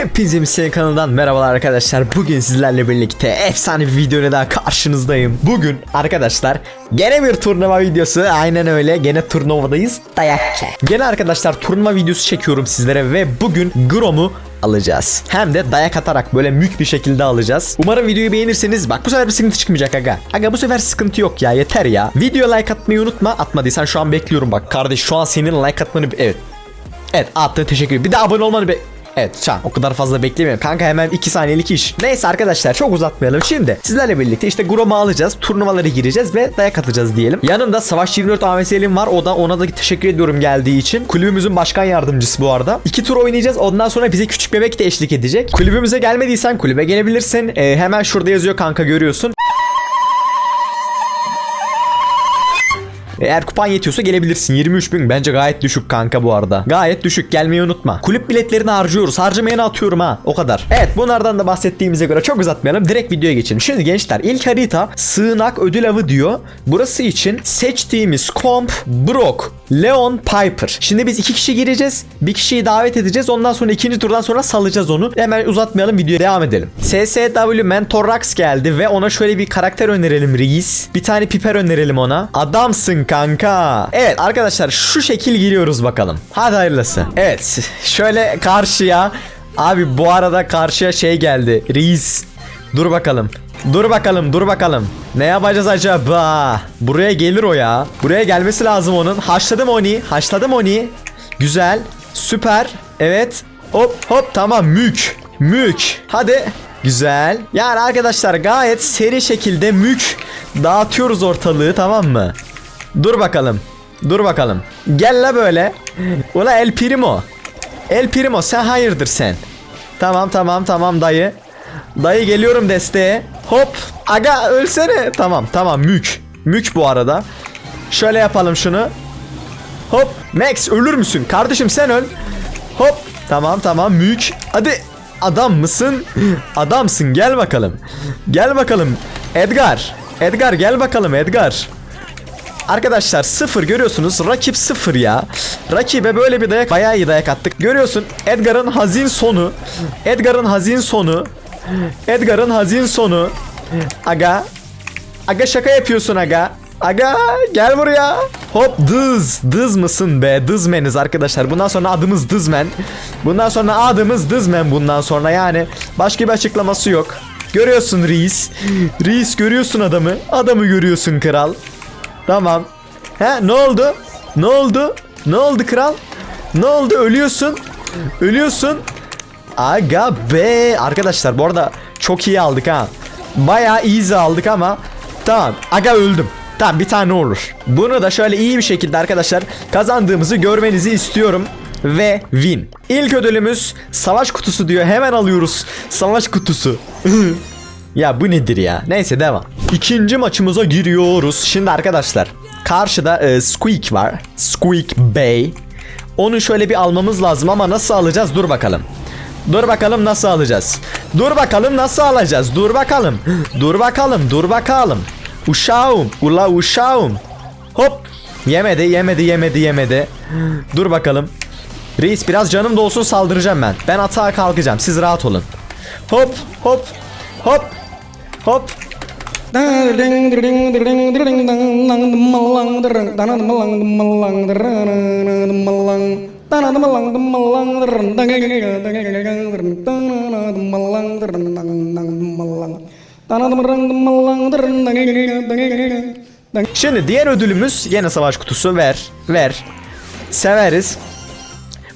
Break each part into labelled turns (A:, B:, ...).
A: Hepinize Misyon kanalından merhabalar arkadaşlar. Bugün sizlerle birlikte efsane bir videoyla daha karşınızdayım. Bugün arkadaşlar gene bir turnuva videosu. Aynen öyle. Gene turnuvadayız. Dayakçı. Gene arkadaşlar turnuva videosu çekiyorum sizlere ve bugün Grom'u alacağız. Hem de dayak atarak böyle mük bir şekilde alacağız. Umarım videoyu beğenirseniz bak bu sefer bir sıkıntı çıkmayacak aga. Aga bu sefer sıkıntı yok ya yeter ya. Video like atmayı unutma. Atmadıysan şu an bekliyorum bak. Kardeş şu an senin like atmanı evet Evet attın teşekkür ederim. Bir de abone olmanı be... Evet şu an o kadar fazla beklemiyorum. Kanka hemen 2 saniyelik iş. Neyse arkadaşlar çok uzatmayalım. Şimdi sizlerle birlikte işte Grom'u alacağız. Turnuvaları gireceğiz ve dayak atacağız diyelim. Yanımda Savaş 24 Ahmet Selim var. O da ona da teşekkür ediyorum geldiği için. Kulübümüzün başkan yardımcısı bu arada. İki tur oynayacağız. Ondan sonra bize küçük bebek de eşlik edecek. Kulübümüze gelmediysen kulübe gelebilirsin. Ee, hemen şurada yazıyor kanka görüyorsun. Eğer kupan yetiyorsa gelebilirsin. 23 bin bence gayet düşük kanka bu arada. Gayet düşük gelmeyi unutma. Kulüp biletlerini harcıyoruz. Harcamayana atıyorum ha. O kadar. Evet bunlardan da bahsettiğimize göre çok uzatmayalım. Direkt videoya geçelim. Şimdi gençler ilk harita sığınak ödül avı diyor. Burası için seçtiğimiz komp Brock, Leon, Piper. Şimdi biz iki kişi gireceğiz. Bir kişiyi davet edeceğiz. Ondan sonra ikinci turdan sonra salacağız onu. Hemen uzatmayalım videoya devam edelim. SSW Mentorax geldi ve ona şöyle bir karakter önerelim reis. Bir tane piper önerelim ona. Adamsın kanka. Evet arkadaşlar şu şekil giriyoruz bakalım. Hadi hayırlısı. Evet şöyle karşıya. Abi bu arada karşıya şey geldi. Reis. Dur bakalım. Dur bakalım dur bakalım. Ne yapacağız acaba? Buraya gelir o ya. Buraya gelmesi lazım onun. Haşladım onu. Haşladım onu. Güzel. Süper. Evet. Hop hop tamam mük. Mük. Hadi. Güzel. Yani arkadaşlar gayet seri şekilde mük dağıtıyoruz ortalığı tamam mı? Dur bakalım. Dur bakalım. Gel la böyle. Ula El Primo. El Primo sen hayırdır sen? Tamam tamam tamam dayı. Dayı geliyorum desteğe. Hop. Aga ölsene. Tamam tamam mük. Mük bu arada. Şöyle yapalım şunu. Hop. Max ölür müsün? Kardeşim sen öl. Hop. Tamam tamam mük. Hadi. Adam mısın? Adamsın gel bakalım. Gel bakalım. Edgar. Edgar gel bakalım Edgar. Arkadaşlar sıfır görüyorsunuz rakip sıfır ya Rakibe böyle bir dayak bayağı iyi dayak attık Görüyorsun Edgar'ın hazin sonu Edgar'ın hazin sonu Edgar'ın hazin sonu Aga Aga şaka yapıyorsun aga Aga gel buraya Hop dız dız mısın be dızmeniz arkadaşlar Bundan sonra adımız dızmen Bundan sonra adımız dızmen bundan sonra yani Başka bir açıklaması yok Görüyorsun reis Reis görüyorsun adamı Adamı görüyorsun kral Tamam. He ne oldu? Ne oldu? Ne oldu kral? Ne oldu? Ölüyorsun. Ölüyorsun. Aga be. Arkadaşlar bu arada çok iyi aldık ha. Bayağı easy aldık ama tamam. Aga öldüm. Tamam bir tane olur. Bunu da şöyle iyi bir şekilde arkadaşlar kazandığımızı görmenizi istiyorum. Ve win. İlk ödülümüz savaş kutusu diyor. Hemen alıyoruz. Savaş kutusu. Ya bu nedir ya? Neyse devam. İkinci maçımıza giriyoruz. Şimdi arkadaşlar karşıda e, Squeak var. Squeak Bay. Onu şöyle bir almamız lazım ama nasıl alacağız? Dur bakalım. Dur bakalım nasıl alacağız? Dur bakalım nasıl alacağız? Dur bakalım. Dur bakalım. Dur bakalım. Uşağım. Ula uşağım. Hop. Yemedi, yemedi, yemedi, yemedi. Dur bakalım. Reis biraz canım da olsun saldıracağım ben. Ben atağa kalkacağım. Siz rahat olun. Hop, hop, hop, hop. Şimdi diğer ödülümüz yine savaş kutusu ver, ver. Severiz.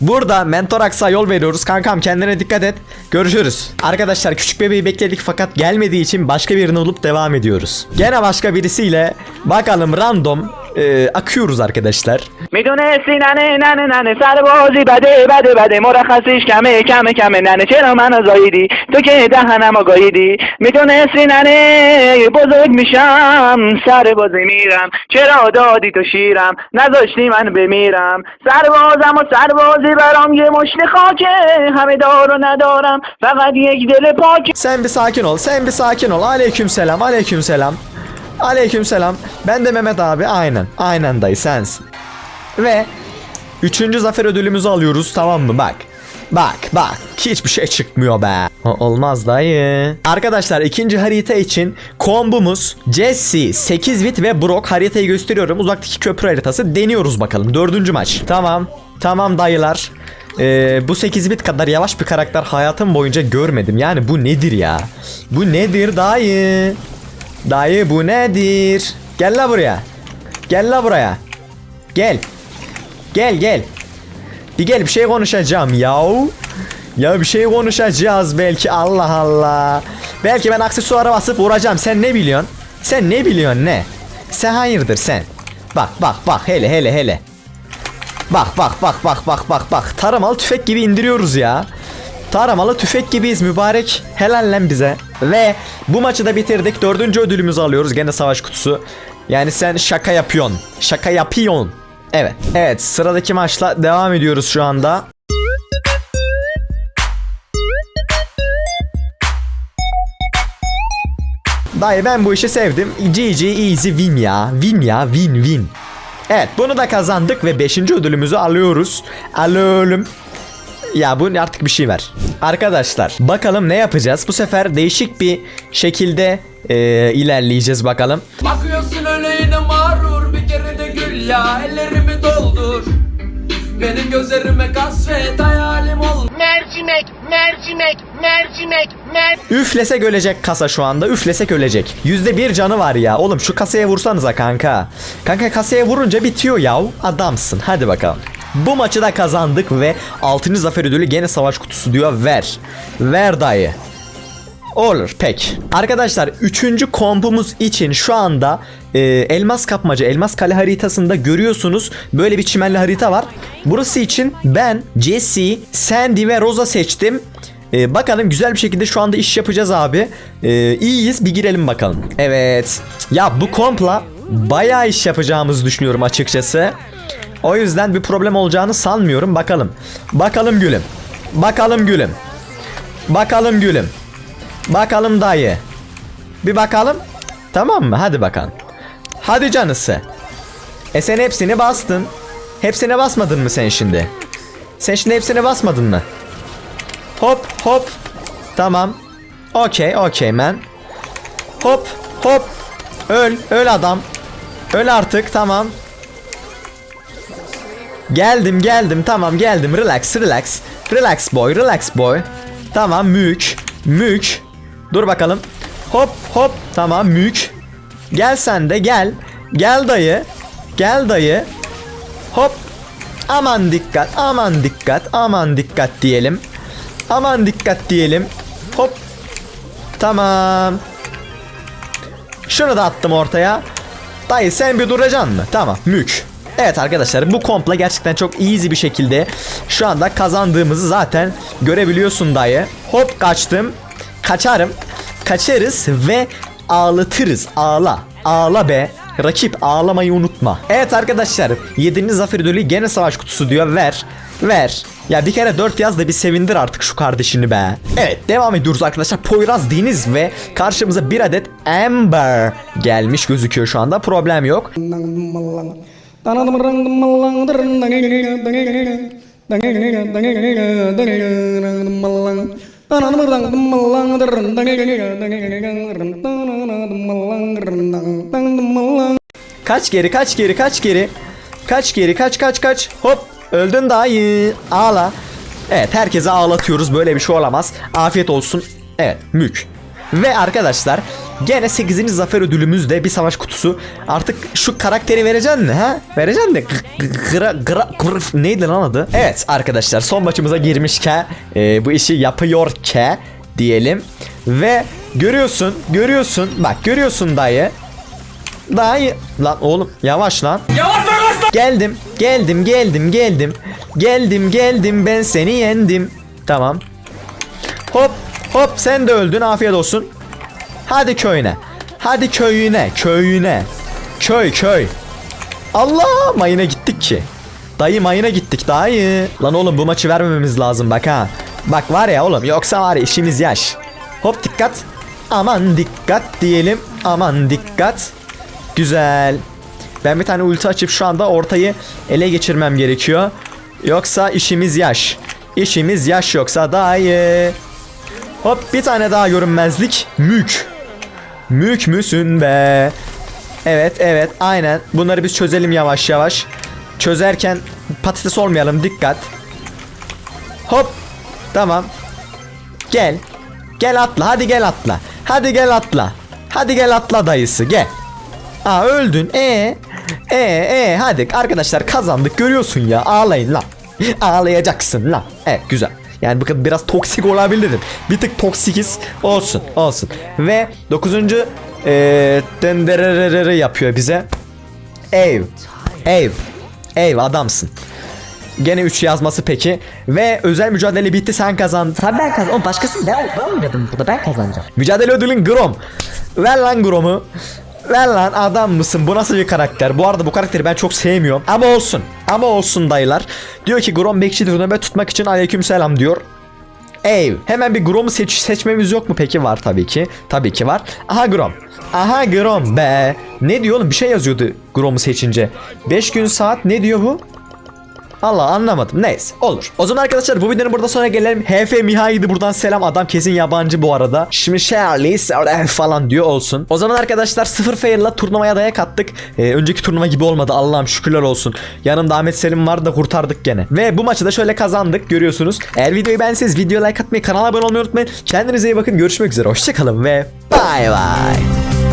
A: Burada Mentorax'a yol veriyoruz. Kankam kendine dikkat et. Görüşürüz. Arkadaşlar küçük bebeği bekledik fakat gelmediği için başka birini olup devam ediyoruz. Gene başka birisiyle bakalım random e, akıyoruz arkadaşlar.
B: می‌دونستی ننه ننه ننه سر بازی بده بده بده مرخصیش کمه کمه کمه ننه چرا منو زاییدی تو که دهنمو گاییدی می‌دونستی ننه بزرگ میشم سر بازی میرم چرا دادی تو شیرم نذاشتی من بمیرم سربازم و سربازی برام یه مشت خاکه همه دار و ندارم فقط یک دل پاکه
A: Sen bir sakin ol. Sen bir sakin ol. Aleyküm selam. Aleyküm selam. Aleyküm selam. Ben de Mehmet abi. Aynen. Aynen dayı sensin. Ve üçüncü zafer ödülümüzü alıyoruz tamam mı? Bak. Bak bak hiçbir şey çıkmıyor be. Olmaz dayı. Arkadaşlar ikinci harita için kombumuz Jesse, 8 bit ve Brock haritayı gösteriyorum. Uzaktaki köprü haritası deniyoruz bakalım. Dördüncü maç. Tamam. Tamam dayılar. Ee, bu 8 bit kadar yavaş bir karakter hayatım boyunca görmedim. Yani bu nedir ya? Bu nedir dayı? Dayı bu nedir? Gel la buraya. Gel la buraya. Gel. Gel gel. Bir gel bir şey konuşacağım yahu. Ya bir şey konuşacağız belki Allah Allah. Belki ben aksesuara basıp vuracağım. Sen ne biliyorsun? Sen ne biliyorsun ne? Sen hayırdır sen? Bak bak bak hele hele hele. Bak bak bak bak bak bak bak. Taramalı tüfek gibi indiriyoruz ya. Taramalı tüfek gibiyiz mübarek. Helal bize. Ve bu maçı da bitirdik. Dördüncü ödülümüzü alıyoruz. Gene savaş kutusu. Yani sen şaka yapıyorsun. Şaka yapıyorsun. Evet. Evet sıradaki maçla devam ediyoruz şu anda. Dayı ben bu işi sevdim. GG easy win ya. Win ya win win. Evet bunu da kazandık ve 5. ödülümüzü alıyoruz. Alıyorum. Ya bu artık bir şey ver. Arkadaşlar bakalım ne yapacağız? Bu sefer değişik bir şekilde e, ilerleyeceğiz bakalım.
C: Bakıyorsun öyle yine mağrur bir kere de gül ya ellerimi doldur Benim gözlerime kasvet hayalim ol
D: mercimek, mercimek, mercimek, mer
A: Üflesek ölecek kasa şu anda. Üflesek ölecek. Yüzde bir canı var ya. Oğlum şu kasaya vursanıza kanka. Kanka kasaya vurunca bitiyor yav. Adamsın. Hadi bakalım. Bu maçı da kazandık ve 6. zafer ödülü gene savaş kutusu diyor. Ver. Ver dayı. Olur pek. Arkadaşlar 3. kompumuz için şu anda e, elmas kapmaca, elmas kale haritasında görüyorsunuz böyle bir çimenli harita var. Burası için ben Jesse, Sandy ve Rosa seçtim. E, bakalım güzel bir şekilde şu anda iş yapacağız abi. E, iyiyiz bir girelim bakalım. Evet. Ya bu kompla bayağı iş yapacağımızı düşünüyorum açıkçası. O yüzden bir problem olacağını sanmıyorum. Bakalım. Bakalım gülüm. Bakalım gülüm. Bakalım gülüm. Bakalım dayı. Bir bakalım. Tamam mı? Hadi bakalım. Hadi canısı. E sen hepsini bastın. Hepsine basmadın mı sen şimdi? Sen şimdi hepsine basmadın mı? Hop hop. Tamam. Okey okey man. Hop hop. Öl öl adam. Öl artık tamam. Geldim geldim tamam geldim relax relax. Relax boy relax boy. Tamam mük mük. Dur bakalım. Hop hop tamam mük. Gel sen de gel. Gel dayı. Gel dayı. Hop. Aman dikkat aman dikkat aman dikkat diyelim. Aman dikkat diyelim. Hop. Tamam. Şunu da attım ortaya. Dayı sen bir duracaksın mı? Tamam mük. Evet arkadaşlar bu kompla gerçekten çok easy bir şekilde şu anda kazandığımızı zaten görebiliyorsun dayı. Hop kaçtım. Kaçarım. Kaçarız ve ağlatırız. Ağla. Ağla be. Rakip ağlamayı unutma. Evet arkadaşlar 7. zafer ödülü gene savaş kutusu diyor ver. Ver. Ya bir kere 4 yaz da bir sevindir artık şu kardeşini be. Evet devam ediyoruz arkadaşlar. Poyraz Deniz ve karşımıza bir adet Amber gelmiş gözüküyor şu anda. Problem yok. Kaç geri kaç geri kaç geri. Kaç geri kaç kaç kaç. Hop öldün dayı. Ağla. Evet herkese ağlatıyoruz böyle bir şey olamaz. Afiyet olsun. Evet mük. Ve arkadaşlar gene 8. zafer ödülümüzde bir savaş kutusu. Artık şu karakteri vereceksin mi ha? Vereceksin de gra, gra, grf- neydi lan adı? Evet arkadaşlar son maçımıza girmişken e, bu işi yapıyor ke diyelim. Ve görüyorsun görüyorsun bak görüyorsun dayı. Dayı lan oğlum yavaş lan. Geldim, geldim, geldim, geldim. Geldim, geldim, ben seni yendim. Tamam. Hop, hop sen de öldün, afiyet olsun. Hadi köyüne. Hadi köyüne, köyüne. Köy, köy. Allah, mayına gittik ki. Dayı mayına gittik dayı. Lan oğlum bu maçı vermememiz lazım bak ha. Bak var ya oğlum yoksa var ya işimiz yaş. Hop dikkat. Aman dikkat diyelim. Aman dikkat. Güzel. Ben bir tane ulti açıp şu anda ortayı ele geçirmem gerekiyor. Yoksa işimiz yaş. İşimiz yaş yoksa dayı. Hop bir tane daha görünmezlik. Mük. Mük müsün be? Evet evet aynen. Bunları biz çözelim yavaş yavaş. Çözerken patates olmayalım dikkat. Hop. Tamam. Gel. Gel atla hadi gel atla. Hadi gel atla. Hadi gel atla dayısı gel. Aa öldün. E e e hadi arkadaşlar kazandık görüyorsun ya. Ağlayın lan. Ağlayacaksın lan. Evet güzel. Yani kadar biraz toksik olabilirim. Bir tık toksikiz. Olsun, olsun. Ve 9. eee dendererere yapıyor bize. Ev. Ev. Ev adamsın. Gene 3 yazması peki. Ve özel mücadele bitti sen kazandın.
E: Tabii ben kazandım. Başkası ben, ben oynadım burada ben kazanacağım.
A: Mücadele ödülün Grom. Ver lan Grom'u. Ver lan adam mısın? Bu nasıl bir karakter? Bu arada bu karakteri ben çok sevmiyorum. Ama olsun. Ama olsun dayılar. Diyor ki Grom bekçidir nöbet tutmak için aleykümselam diyor. Ev. Hemen bir Grom'u seç seçmemiz yok mu peki? Var tabii ki. Tabii ki var. Aha Grom. Aha Grom be. Ne diyor oğlum? Bir şey yazıyordu Grom'u seçince. 5 gün saat ne diyor bu? Allah anlamadım. Neyse olur. O zaman arkadaşlar bu videonun burada sonra gelelim. HF Mihai'di buradan selam. Adam kesin yabancı bu arada. Şimdi Sarah falan diyor olsun. O zaman arkadaşlar sıfır fail'la turnuvaya dayak attık. Ee, önceki turnuva gibi olmadı. Allah'ım şükürler olsun. Yanımda Ahmet Selim vardı da kurtardık gene. Ve bu maçı da şöyle kazandık görüyorsunuz. Eğer videoyu beğenseniz video like atmayı kanala abone olmayı unutmayın. Kendinize iyi bakın. Görüşmek üzere. Hoşçakalın ve bay bay.